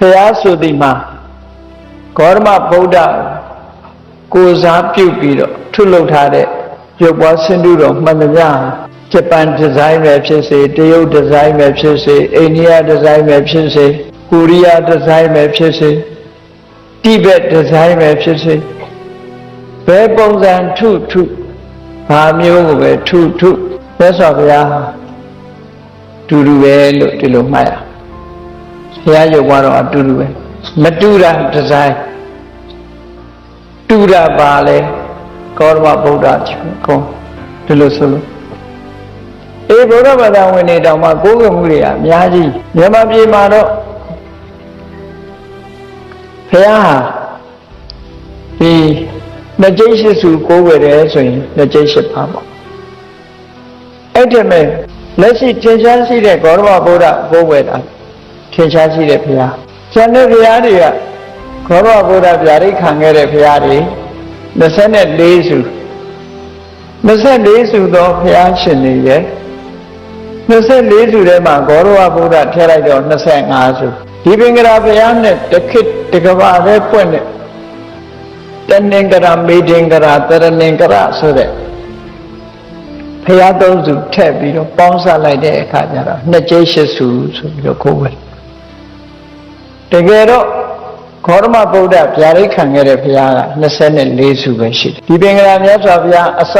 ဖះဆိုသည်မှာဂေါရမဗုဒ္ဓကိုယ်စားပြုပြီးတော့ထုလုပ်ထားတဲ့ရုပ်ပွားဆင်းတုတော်မှန်သမျှဂျပန်ဒီဇိုင်းပဲဖြစ်စေတရုတ်ဒီဇိုင်းပဲဖြစ်စေအိန္ဒိယဒီဇိုင်းပဲဖြစ်စေကိုရီးယားဒီဇိုင်းပဲဖြစ်စေတိဘက်ဒီဇိုင်းပဲဖြစ်စေဘယ်ပုံစံထုထုဘာမျိုးကိုပဲထုထုမြတ်စွာဘုရားတူတူပဲလို့ဒီလိုမှတ်ရ ဘုရားရုပ်ပွားတော့အတူတူပဲမတူတာဒီဇိုင်းတူတာပါလေကောရမဗုဒ္ဓကုံဒီလိုဆိုလို့အေးဘုရားဘာသာဝင်တွေတောင်မှကိုးကွယ်မှုတွေကအများကြီးမြန်မာပြည်မှာတော့ဘုရားဟာဒီနှစ်ကျိတ်ရှိစုကိုးကွယ်တယ်ဆိုရင်နှစ်ကျိတ်ရှိပါပေါ့အဲ့ဒီမဲ့လက်ရှိထင်ရှားရှိတဲ့ဂေါရမဗုဒ္ဓကိုးကွယ်တာ ထင်ရှားရှိတဲ့ဘုရားကျန်တဲ့ဘုရားတွေကဂေါရမဗုဒ္ဓဗျာဒိတ်ခံခဲ့တဲ့ဘုရားတွေ24စု24စုသောဘုရားရှင်တွေရဲ့24စုထဲမှာဂေါရဝဗုဒ္ဓထည့်လိုက်တော့25စုဒီပင်္ဂရာဘုရားနဲ့တခိတကဘာပဲပွင့်တဲ့တဏင်္ဂရာမေဒင်္ဂရာတရဏင်္ဂရာဆိုတဲ့ဘုရားသုံးစုထည့်ပြီးတော့ပေါင်းစပ်လိုက်တဲ့အခါကျတော့နှစ်ကျိရှစ်စုဆိုပြီးတော့ခိုးဝင် တကယ်တော့ခောရမဗုဒ္ဓဗျာဒိတ်ခံခဲ့တဲ့ဘုရားက24စုပဲရှိတယ်ဒီပင်္ဂရာမြတ်စွာဘုရားအစ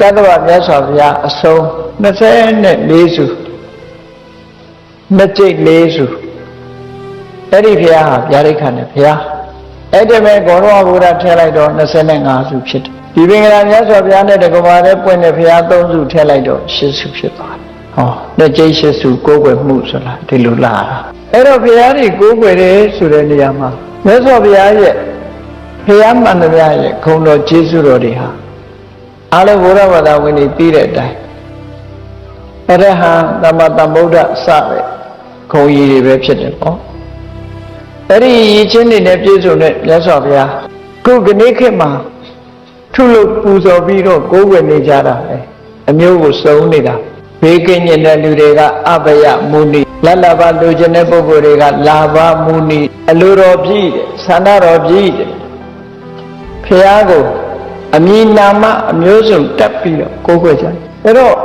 ကတ္တဝမြတ်စွာဘုရားအဆုံး24စုနှစ်ကျိတ်၄စုအဲ့ဒီဘုရားဟာဗျာဒိတ်ခံတဲ့ဘုရားအဲ့ဒီမဲ့ဂေါရဝဗုဒ္ဓထည့်လိုက်တော့25စုဖြစ်တယ်ဒီပင်္ဂရာမြတ်စွာဘုရားနဲ့တက္ကမတဲ့ပွင့်တဲ့ဘုရား၃စုထည့်လိုက်တော့10စုဖြစ်သွားတယ်ဟောနှစ်ကျိတ်10စုကိုးကွယ်မှုဆိုတာဒီလိုလာတာ အဲ့တော့ဘုရားတွေကိုးကွယ်တယ်ဆိုတဲ့နေရာမှာမြတ်စွာဘုရားရဲ့ဘုရားမှန်တရားရဲ့ခုံတော်ကျေးဇူးတော်တွေဟာအားလုံးဘုရားဘာသာဝင်တွေပြီးတဲ့အတိုင်းအရဟံသမ္မာသမ္ဗုဒ္ဓစတဲ့ခုံကြီးတွေပဲဖြစ်တယ်ပေါ့အဲ့ဒီရည်ချင်းတွေနဲ့ပြည့်စုံတဲ့မြတ်စွာဘုရားခုကနေ့ခေတ်မှာထုလို့ပူဇော်ပြီးတော့ကိုးကွယ်နေကြတာလေအမျိုးကိုစုံနေတာ ဘေးကင်းတဲ့လူတွေကအဘယမုနိလတ်လဘလူကျင်တဲ့ပုဂ္ဂိုလ်တွေကလာဘမုနိအလိုတော်ပြည့်တယ်ဆန္ဒတော်ပြည့်တယ်ဖះကိုအမည်နာမအမျိုးစုံတက်ပြီးတော့ကိုးကွယ်ကြတယ်အဲ့တော့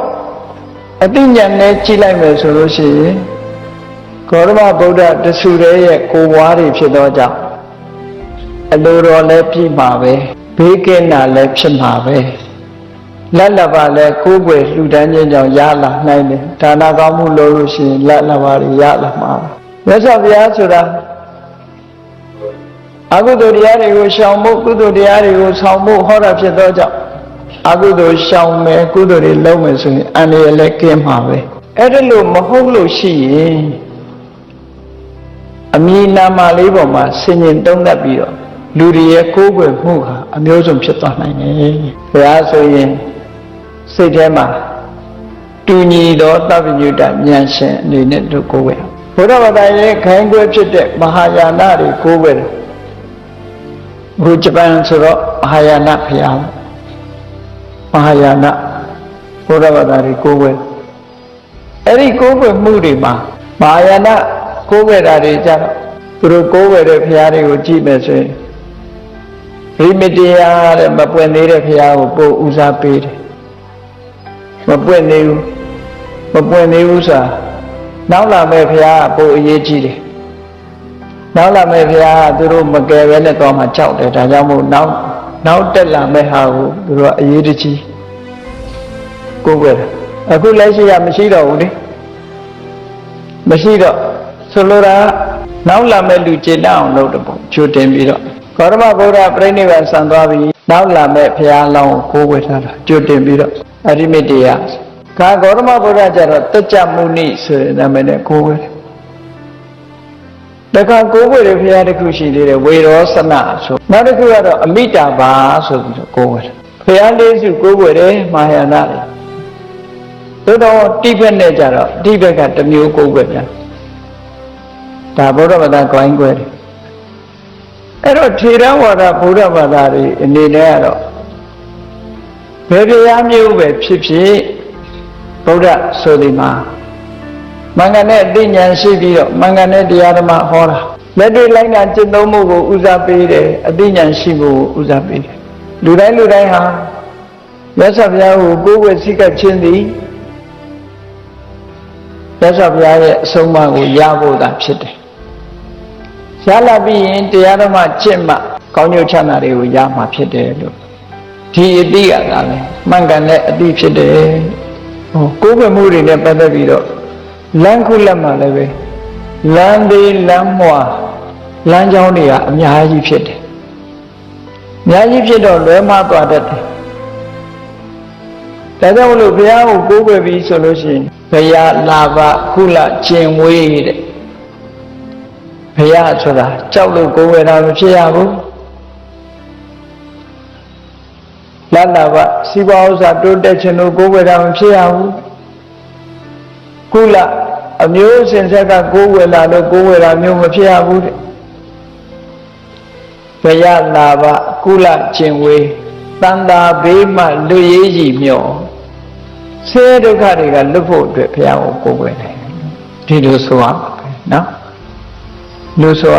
အတိညာဉ်နဲ့ကြည့်လိုက်မယ်ဆိုလို့ရှိရင်ဂေါရမဗုဒ္ဓတဆူရဲရဲ့ကိုဝါးတွေဖြစ်သောကြောင့်အလိုတော်လည်းပြည့်မှာပဲဘေးကင်းတာလည်းဖြစ်မှာပဲ လက်လပါလည်းကိုးကွယ်လှူဒန်းခြင်းကြောင့်ရလာနိုင်တယ်ဒါနကောင်းမှုလုပ်လို့ရှိရင်လက်လပါတွေရလာမှာမြတ်စွာဘုရားဆိုတာအကုသိုလ်တရားတွေကိုရှောင်ဖို့ကုသိုလ်တရားတွေကိုဆောင်ဖို့ဟောတာဖြစ်သောကြောင့်အကုသိုလ်ရှောင်မယ်ကုသိုလ်တွေလုပ်မယ်ဆိုရင်အန္တရာယ်လည်းကင်းမှာပဲအဲ့ဒါလို့မဟုတ်လို့ရှိရင်အမည်နာမလေးပေါ်မှာဆင်ញင်တုံးသက်ပြီးတော့လူတွေရဲ့ကိုးကွယ်မှုဟာအမျိုးစုံဖြစ်သွားနိုင်တယ်ဘုရားဆိုရင် စိတ်ထဲမှာတူညီသောသဗ္ဗညုတဉာဏ်ရှင်အနေနဲ့တို့ကိုးကွယ်ဘုရားဘာသာရဲ့ခိုင်းကွယ်ဖြစ်တဲ့မဟာယာနတွေကိုးကွယ်တယ်ဘုဂျပန်ဆိုတော့မဟာယာနဘုရားမဟာယာနဘုရားဘာသာတွေကိုးကွယ်အဲ့ဒီကိုးကွယ်မှုတွေမှာမဟာယာနကိုးကွယ်တာတွေကြတော့သူတို့ကိုးကွယ်တဲ့ဘုရားတွေကိုကြည့်မယ်ဆိုရင်ရိမတရားတဲ့မပွင့်သေးတဲ့ဘုရားကိုပို့ဦးစားပေးတယ် မပွင့်သေးဘူးမပွင့်သေးဘူးဆိုတာနောက်လာမဲ့ဘုရားကပို့အရေးကြီးတယ်နောက်လာမဲ့ဘုရားကသူတို့မကယ်ပဲနဲ့တော့မှကြောက်တယ်ဒါကြောင့်မို့နောက်နောက်တက်လာမဲ့ဟာကိုသူတို့ကအရေးတကြီးကိုးကွယ်တယ်အခုလက်ရှိကမရှိတော့ဘူးလေမရှိတော့ဆိုလိုတာနောက်လာမဲ့လူကျေနပ်အောင်လုပ်တယ်ပေါ့ကြိုတင်ပြီးတော့ ဂေါရမဗုဒ္ဓပြိဋိဘံဆံသွားပြီးနောက်လာမဲ့ဘုရားလောင်းကိုကိုးဝယ်ထားတာကြိုတင်ပြီးတော့အရိမတေယကာဂေါရမဗုဒ္ဓကျတော့တကြမုနိဆိုတဲ့နာမည်နဲ့ကိုးဝယ်တယ်တခါကိုးဝယ်တဲ့ဘုရားတစ်ခုရှိသေးတယ်ဝေရောစနဆိုနောက်တစ်ခုကတော့အမိတာဘာဆိုပြီးတော့ကိုးဝယ်တယ်ဘုရားလေးစုကိုးဝယ်တယ်မာယာနာတွေသို့တော့တိဘက်နဲ့ကြတော့တိဘက်ကတစ်မျိုးကိုးဝယ်ပြန်ဒါဗုဒ္ဓဘာသာကိုင်းကွယ်တယ် အဲ့တော့ထေရဝါဒဗုဒ္ဓဘာသာတွေအနေနဲ့ကတော့ဘယ်တရားမျိုးပဲဖြစ်ဖြစ်ဗုဒ္ဓဆိုဒီမှာမမှန်ကန်တဲ့အသိဉာဏ်ရှိပြီးတော့မှန်ကန်တဲ့တရားဓမ္မဟောတာလက်တွေ့လိုက်တာจิตသုံးမှုကိုဦးစားပေးတယ်အသိဉာဏ်ရှိဖို့ကိုဦးစားပေးတယ်လူတိုင်းလူတိုင်းဟာမြတ်စွာဘုရားကိုကိုယ်ဝယ်စိတ်ကပ်ခြင်းသည်မြတ်စွာဘုရားရဲ့အဆုံးအမကိုရဖို့သာဖြစ်တယ် ရလာပြီးရင်တရားဓမ္မကျင့်မှကောင်းကျိုးချမ်းသာတွေကိုရမှာဖြစ်တယ်လို့ဒီအတိကသာလဲမှန်ကန်တဲ့အတိဖြစ်တယ်ဟောကိုယ်ပဲမှုတွေနဲ့ပတ်သက်ပြီးတော့လမ်းခုလက်မှလည်းပဲလမ်းသေးလမ်းမွာလမ်းကြောင်းတွေကအများကြီးဖြစ်တယ်အများကြီးဖြစ်တော့လွဲမှားသွားတတ်တယ်ဒါကြောင့်မလို့ဘုရားကိုကိုးကွယ်ပြီးဆိုလို့ရှိရင်ဘုရားလာဘခုလကျင်ဝေးတဲ့ဘု ရားဆိုတာကြောက်လို့ကိုးကွယ်တာမဖြစ်ရဘူးလတ်လာဘစီးပွားဥစ္စာတိုးတက်ခြင်းလို့ကိုးကွယ်တာမဖြစ်ရဘူးကုလအမျိုးစင်ဆက်ကကိုးကွယ်လာလို့ကိုးကွယ်တာမျိုးမဖြစ်ရဘူးတဲ့ဘုရားလာဘကုလကျင်ဝေးတန်တာဘေးမှလူရေးကြီးမြော့ဆဲဒုက္ခတွေကလွတ်ဖို့အတွက်ဘုရားကိုကိုးကွယ်တယ်ဒီလိုဆိုရမှာပဲနော် လို့ဆို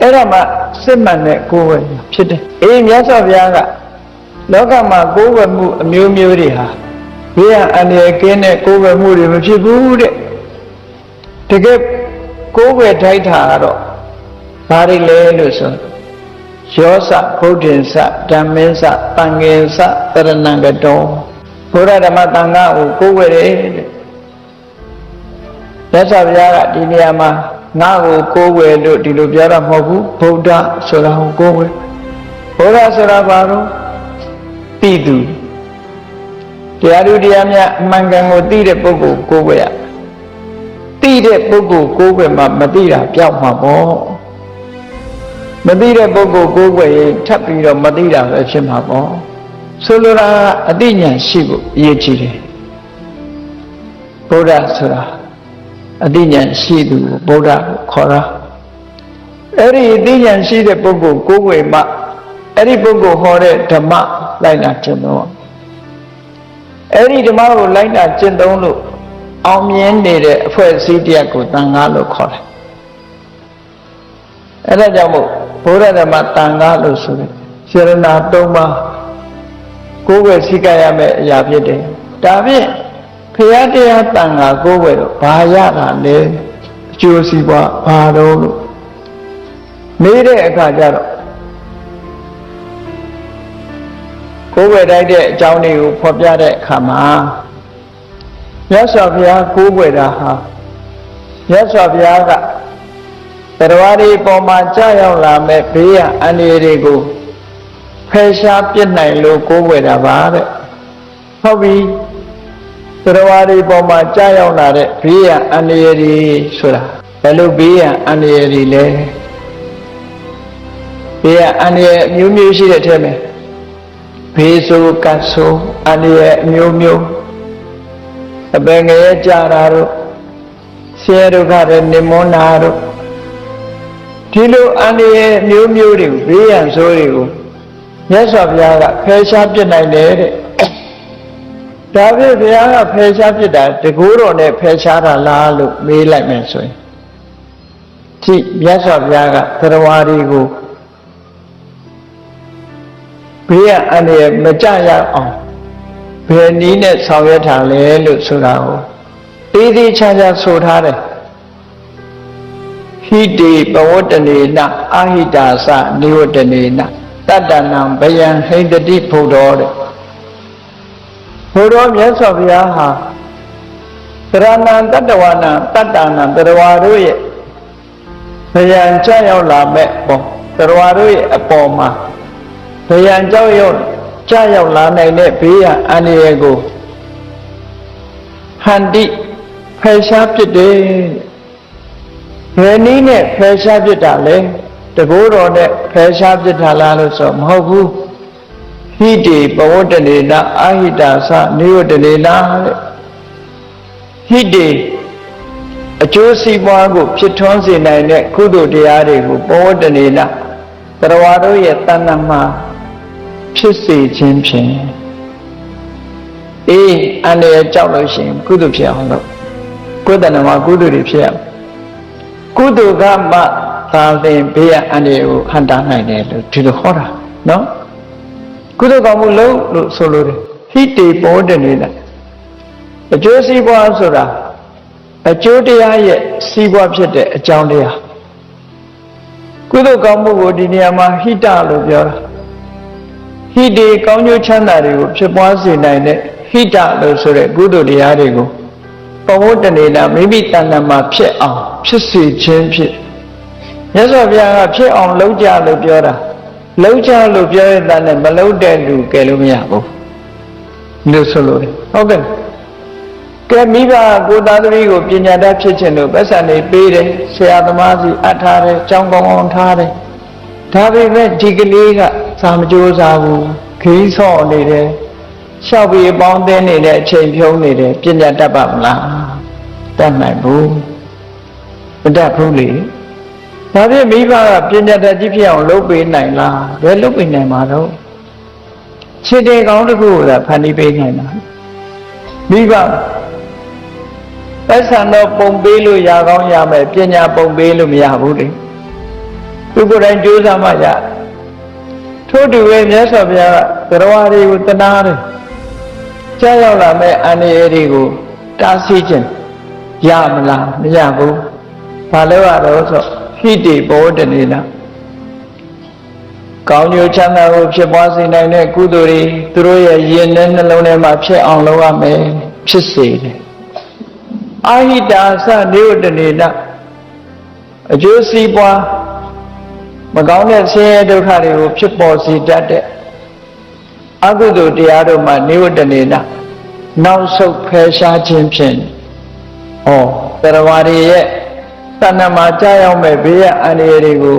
အဲ့ဒါမှစစ်မှန်တဲ့ကိုးကွယ်ဖြစ်တယ်အေးမြတ်စွာဘုရားကလောကမှာကိုးကွယ်မှုအမျိုးမျိုးတွေဟာဘေးကအန္တရာယ်ကင်းတဲ့ကိုးကွယ်မှုတွေမဖြစ်ဘူးတဲ့တကယ်ကိုးကွယ်ထိုက်တာကတော့ဘာတွေလဲလို့ဆိုယောစဗုဒ္ဓင်္စဓမ္မင်းစတန်ငင်စတရဏံကတောဘုရားဓမ္မတန်ခါကိုကိုးကွယ်တယ်တဲ့မြတ်စွာဘုရားကဒီနေရာမှာ ငါ့ကိုကိုးကွယ်လို့ဒီလိုပြောတာမဟုတ်ဘူးဗုဒ္ဓဆိုတာကိုကိုးကွယ်ဘုရားဆိုတာဘာလို့သိသူတရားသူတရားမြတ်အမှန်ကန်ကိုသိတဲ့ပုဂ္ဂိုလ်ကိုးကွယ်ရသိတဲ့ပုဂ္ဂိုလ်ကိုးကွယ်မှမသိတာပြောက်မှာပေါ့မသိတဲ့ပုဂ္ဂိုလ်ကိုးကွယ်ရင်ထပ်ပြီးတော့မသိတာပဲဖြစ်မှာပေါ့ဆိုလိုတာအသိဉာဏ်ရှိဖို့အရေးကြီးတယ်ဘုရားဆိုတာ အသိဉာဏ်ရှိသူကိုဗုဒ္ဓကိုခေါ်တာအဲ့ဒီအသိဉာဏ်ရှိတဲ့ပုဂ္ဂိုလ်ကိုးကွယ်မှအဲ့ဒီပုဂ္ဂိုလ်ဟောတဲ့ဓမ္မလိုက်တာကျင့်တော့အဲ့ဒီဓမ္မကိုလိုက်တာကျင့်သုံးလို့အောင်မြင်နေတဲ့အဖွဲ့အစည်းတရားကိုတန်ခါလို့ခေါ်တယ်အဲ့ဒါကြောင့်မို့ဘုရားဓမ္မတန်ခါလို့ဆိုတယ်စေရနာ၃ပါးကိုယ်ပဲစိတ်ကရမယ့်အရာဖြစ်တယ်ဒါဖြင့် ဖရာတရားတန်ခါကိုယ်ပဲတော့ဘာရတာလဲအကျိုးစီးပွားဘာတော့လို့မေးတဲ့အခါကျတော့ကိုယ်ပဲတိုက်တဲ့အကြောင်းတွေကိုဖော်ပြတဲ့အခါမှာမြတ်စွာဘုရားကိုးကွယ်တာဟာမြတ်စွာဘုရားကတရားတွေပေါ်မှာကြာရောက်လာမဲ့ဘေးရန်အန္တရာယ်တွေကိုဖယ်ရှားပြစ်နိုင်လို့ကိုးကွယ်တာပါတဲ့ဟုတ်ပြီ တရားတွေပေါ်မှာကြာရောက်လာတဲ့ဘေးရန်အန္တရာယ်တွေဆိုတာဘယ်လိုဘေးရန်အန္တရာယ်တွေလဲဘေးရန်အန္တရာယ်အမျိုးမျိုးရှိတဲ့ထဲမှာဘေးဆိုးကတ်ဆိုးအန္တရာယ်အမျိုးမျိုးအပင်ငရဲကြတာတို့ဆဲဒုက္ခတွေနိမွန်းတာတို့ဒီလိုအန္တရာယ်မျိုးမျိုးတွေကိုဘေးရန်ဆိုးတွေကိုမြတ်စွာဘုရားကဖယ်ရှားပြစ်နိုင်တယ်တဲ့ ဒါဖြင့်ဘုရားကဖယ်ရှားပြစ်တာတကူတော်နဲ့ဖယ်ရှားတာလားလို့မေးလိုက်မယ်ဆိုရင်ကြည့်မြတ်စွာဘုရားကသရဝါတွေကိုဘေးရန်အန္တရာယ်မကြရအောင်ဘယ်နည်းနဲ့ဆောင်ရွက်ထားလဲလို့ဆိုတာကိုသေးသေးချာချာဆိုထားတယ်ဟိတေပဝတ္တနေနအာဟိတာသနိဝတ္တနေနတတ္တနံဘယံဟိတတိဘုဒ္ဓောတဲ့ ဘုရားမြတ်စွာဘုရားဟာသရဏံတတ္တဝနံတတ္တနံတရဝါတို့ရဲ့ဘယံကြောက်ရောက်လာမဲ့ပေါ့တရဝါတို့ရဲ့အပေါ်မှာဘယံကြောက်ရောက်ကြာရောက်လာနိုင်တဲ့ဘေးရန်အန္တရာယ်ကိုဟန္တိဖယ်ရှားပစ်တယ်ဘယ်နည်းနဲ့ဖယ်ရှားပစ်တာလဲတကိုးတော်နဲ့ဖယ်ရှားပစ်တာလားလို့ဆိုမဟုတ်ဘူး ဟိတိပဝတ္တနေနာအာဟိတာသနိဝတ္တနေနာတဲ့ဟိတိအကျိုးစီးပွားကိုဖြစ်ထွန်းစေနိုင်တဲ့ကုသိုလ်တရားတွေကိုပဝတ္တနေနာတရားတို့ရဲ့တဏ္ဍမှာဖြစ်စေခြင်းဖြင့်အေးအန္တရာယ်ကြောက်လို့ရှိရင်ကုသိုလ်ဖြစ်အောင်လုပ်ကိုယ်တဏ္ဍမှာကုသိုလ်တွေဖြစ်ရမယ်ကုသိုလ်ကမှသာလင်ဘေးရအန္တရာယ်ကိုဟန်တာနိုင်တယ်လို့ဒီလိုဟောတာနော် ကုသိုလ်ကောင်းမှုလုံးလို့ဆိုလိုတယ်ဟိတေပေါ်တနေတာအကျိုးစီးပွားဆိုတာအကျိုးတရားရဲ့စီးပွားဖြစ်တဲ့အကြောင်းတရားကုသိုလ်ကောင်းမှုကိုဒီနေရာမှာဟိတလို့ပြောတာဟိတေကောင်းကျိုးချမ်းသာတွေကိုဖြစ်ပွားစေနိုင်တဲ့ဟိတလို့ဆိုတဲ့ကုသိုလ်တရားတွေကိုပဝတ္တနေတာမိမိတဏ္ဍမှာဖြစ်အောင်ဖြစ်စေခြင်းဖြစ်မြတ်စွာဘုရားကဖြစ်အောင်လုပ်ကြလို့ပြောတာ လုပ်ကြလို့ပြောရတဲ့နဲ့မလုပ်တဲ့လူကယ်လို့မရဘူးလို့ဆိုလို့ဟုတ်ကဲ့ကဲမိဘကိုသားသမီးကိုပညာတတ်ဖြစ်ခြင်းလို့ပတ်စံနေပေးတယ်ဆရာသမားစီအပ်ထားတယ်ကြောင်းကောင်းအောင်ထားတယ်ဒါပေမဲ့ဒီကလေးကစာမကြိုးစားဘူးခင်းဆော့နေတယ်လျှောက်ပြီးအပေါင်းအသင်းနေတဲ့အချိန်ဖြုံးနေတယ်ပညာတတ်ပါမလားတတ်နိုင်ဘူးမတတ်ဘူးလေ ဒါဖြင့်မိဘကပညာတတ်ကြီးဖြစ်အောင်လုပ်ပေးနိုင်လားဘယ်လုပ်ပေးနိုင်မှာတော့ခြေတေကောင်းတစ်ခုကဖန်တီးပေးနိုင်တာမိဘပတ်စံတော့ပုံပေးလို့ရကောင်းရမယ်ပညာပုံပေးလို့မရဘူးလေသူကိုယ်တိုင်ကြိုးစားမှရထို့တူပဲမြတ်စွာဘုရားကတရားတွေကိုတနာတယ်ကြားရောက်လာမဲ့အန္တရာယ်တွေကိုတားဆီးခြင်းရမလားမရဘူးဘာလို့ရတော့ဆို ဟိတိဘောတနေနာကောင်းကျိုးချမ်းသာကိုဖြစ်ပွားစေနိုင်တဲ့ကုသိုလ်တွေသူတို့ရဲ့ယင်နဲ့နှလုံးထဲမှာဖြစ်အောင်လုပ်ရမယ်ဖြစ်စေတယ်အာဟိတာသနေဝတနေနာအကျိုးစီးပွားမကောင်းတဲ့ဆင်းရဲဒုက္ခတွေကိုဖြစ်ပေါ်စေတတ်တဲ့အကုသိုလ်တရားတို့မှာနေဝတနေနာနောက်ဆုတ်ဖယ်ရှားခြင်းဖြင့်ဩတရားဝရရဲ့ တဏ္ဍမှာကြာရောက်မဲ့ဘေးရအန္တရာယ်တွေကို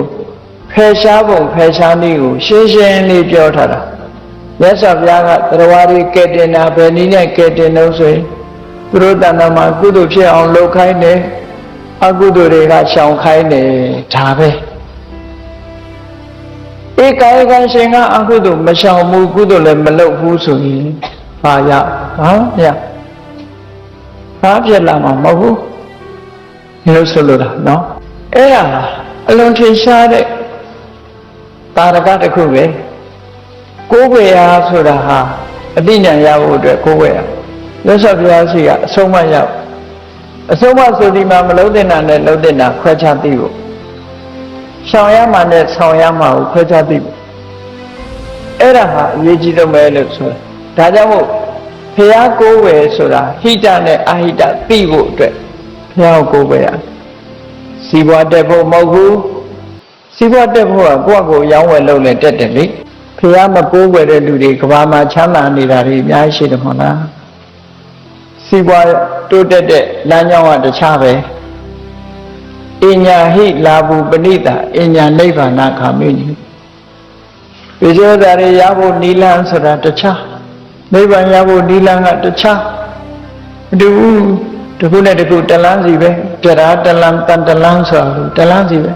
ဖယ်ရှားပုံဖယ်ရှားနည်းကိုရှင်းရှင်းလေးပြောထားတာမြတ်စွာဘုရားကတရားဝရကဲတင်တာဘယ်နည်းနဲ့ကဲတင်လို့ဆိုရင်သူတို့တဏ္ဍမှာကုသိုလ်ဖြစ်အောင်လုပ်ခိုင်းတယ်အကုသိုလ်တွေကရှောင်ခိုင်းတယ်ဒါပဲဧကာယကံရှင်ကအကုသိုလ်မရှောင်ဘူးကုသိုလ်လည်းမလုပ်ဘူးဆိုရင်ဘာရဘာမရဘာဖြစ်လာမှာမဟုတ်ဘူး ဒီလိုဆိုလို့တာနော်အဲ့ဒါအလွန်ထင်ရှားတဲ့တာရကတစ်ခုပဲကိုးကွယ်ရာဆိုတာဟာအတိညာရဖို့အတွက်ကိုးကွယ်ရမြတ်စွာဘုရားရှိကအဆုံးမရောက်အဆုံးမဆိုဒီမှာမလုံးတင်တာနဲ့လုံးတင်တာခွဲခြားသိဖို့ရှောင်ရမှနဲ့ဆောင်ရမှကိုခွဲခြားသိဖို့အဲ့ဒါဟာအရေးကြီးဆုံးပဲလို့ဆိုဒါကြောင့်မို့ဘုရားကိုးဝယ်ဆိုတာဟိတနဲ့အဟိတသိဖို့အတွက် ဘုရားကိုးဝယ်ရစီဘွားတက်ဖို့မဟုတ်ဘူးစီဘွားတက်ဖို့ကကိုယ့်အကိုရောင်းဝယ်လုပ်နေတက်တယ်လေဘုရားမကိုးဝယ်တဲ့လူတွေကဘာမှချမ်းသာနေတာတွေအများကြီးရှိတယ်မဟုတ်လားစီဘွားတိုးတက်တဲ့လမ်းကြောင်းကတခြားပဲအညာဟိလာဘူးပဏိတာအညာနိဗ္ဗာန်ခာမိနိပိဇောတာရရဖို့နိလန်းဆိုတာတခြားနိဗ္ဗာန်ရဖို့နိလန်းကတခြားအတူ တခုနဲ့တခုတလန်းစီပဲပြရာတလန်းတန်တလန်းဆိုတာတလန်းစီပဲ